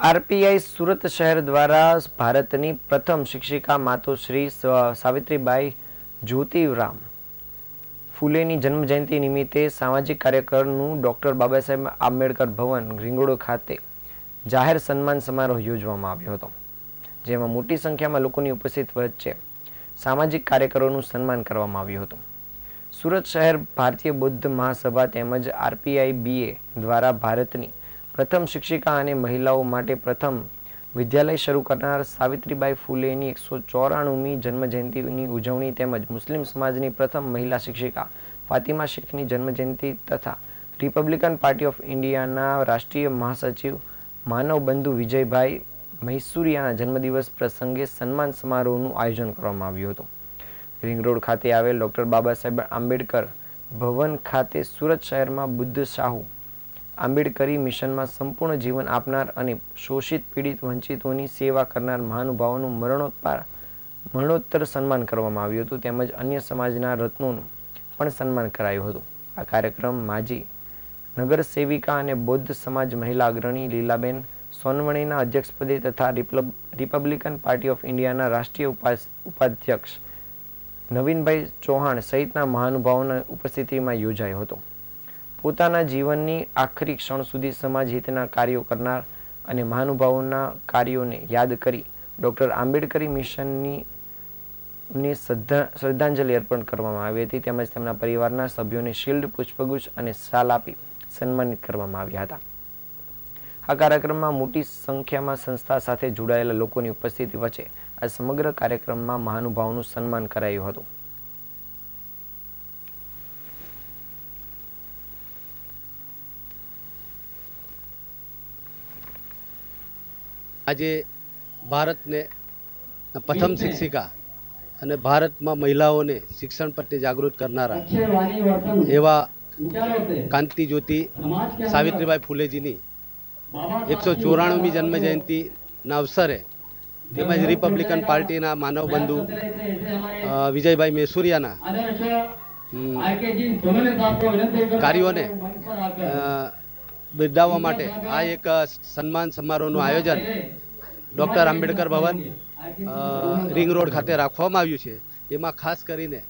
RPI Surat શહેર દ્વારા ભારતની પ્રથમ શિક્ષિકા માતોશ્રી સાવિત્રીબાઈ જ્યોતિરામ ફૂલેની જન્મજયંતિ નિમિત્તે સામાજિક કાર્યકરનું ડોક્ટર બાબા સાહેબ આંબેડકર ભવન રીંગોડો ખાતે જાહેર સન્માન સમારોહ યોજવામાં આવ્યો હતો, જેમાં મોટી સંખ્યામાં લોકોની ઉપસ્થિત વચ્ચે સામાજિક કાર્યકરોનું સન્માન કરવામાં આવ્યું હતું. સુરત શહેર ભારતીય બુદ્ધ મહાસભા તેમજ આરપીઆઈ બીએ દ્વારા ભારતની પ્રથમ શિક્ષિકા અને મહિલાઓ માટે પ્રથમ વિદ્યાલય શરૂ કરનાર સાવિત્રીબાઈ ફૂલેની એકસો ચોરાણુંમી જન્મજયંતિની ઉજવણી તેમજ મુસ્લિમ સમાજની પ્રથમ મહિલા શિક્ષિકા ફાતિમા શેખની જન્મજયંતિ તથા રિપબ્લિકન પાર્ટી ઓફ ઇન્ડિયાના રાષ્ટ્રીય મહાસચિવ માનવ બંધુ વિજયભાઈ મૈસુરિયાના જન્મદિવસ પ્રસંગે સન્માન સમારોહનું આયોજન કરવામાં આવ્યું હતું. રિંગ રોડ ખાતે આવેલ ડૉક્ટર બાબા સાહેબ આંબેડકર ભવન ખાતે સુરત શહેરમાં બુદ્ધ શાહુ આંબેડકરી મિશનમાં સંપૂર્ણ જીવન આપનાર અને શોષિત પીડિત વંચિતોની સેવા કરનાર મહાનુભાવોનું મરણોત્પાર, મરણોત્તર સન્માન કરવામાં આવ્યું હતું. તેમજ અન્ય સમાજના રત્નોનું પણ સન્માન કરાયું હતું. આ કાર્યક્રમ માજી નગર સેવિકા અને બૌદ્ધ સમાજ મહિલા અગ્રણી લીલાબેન સોનવણીના અધ્યક્ષપદે તથા રિપબ્લિકન પાર્ટી ઓફ ઇન્ડિયાના રાષ્ટ્રીય ઉપાધ્યક્ષ નવીનભાઈ ચૌહાણ સહિતના મહાનુભાવોની ઉપસ્થિતિમાં યોજાયો હતો. પોતાના જીવનની આખરી ક્ષણ સુધી સમાજ હિતના કાર્યો કરનાર અને મહાનુભાવોના કાર્યોને યાદ કરી ડૉક્ટર આંબેડકરી મિશનની ને શ્રદ્ધા શ્રદ્ધાંજલિ અર્પણ કરવામાં આવી હતી. તેમજ તેમના પરિવારના સભ્યોને શિલ્ડ, પુષ્પગુચ્છ અને શાલ આપી સન્માનિત કરવામાં આવ્યા હતા. આ કાર્યક્રમમાં મોટી સંખ્યામાં સંસ્થા સાથે જોડાયેલા લોકોની ઉપસ્થિતિ વચ્ચે આ સમગ્ર કાર્યક્રમમાં મહાનુભાવોનું સન્માન કરાયું હતું. આજે ભારતને પ્રથમ શિક્ષિકા અને ભારતમાં મહિલાઓને શિક્ષણ પ્રત્યે જાગૃત કરનારા એવા કાંતિ જ્યોતિ સાવિત્રીબાઈ ફૂલેજીની એકસો ચોરાણુંમી જન્મ જયંતિના અવસરે તેમજ રિપબ્લિકન પાર્ટીના માનવ બંધુ વિજયભાઈ મેસુરિયાના કાર્યોને બિરદાવવા માટે આ એક સન્માન સમારોહનું આયોજન doctor Ambedkar Bhavan ring road ખાતે રાખવામાં આવ્યું છે. એમાં ખાસ કરીને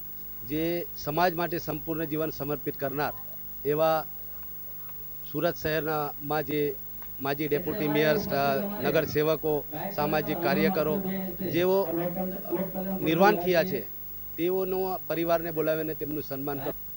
જે સમાજ માટે સંપૂર્ણ જીવન સમર્પિત કરનાર એવા સુરત શહેરમાં જે માજી ડેપ્યુટી મેયર નગર સેવકો, સામાજિક કાર્યકરો જેઓ નિર્વાણ થયા છે, તેઓનો પરિવારને બોલાવીને તેમનું સન્માન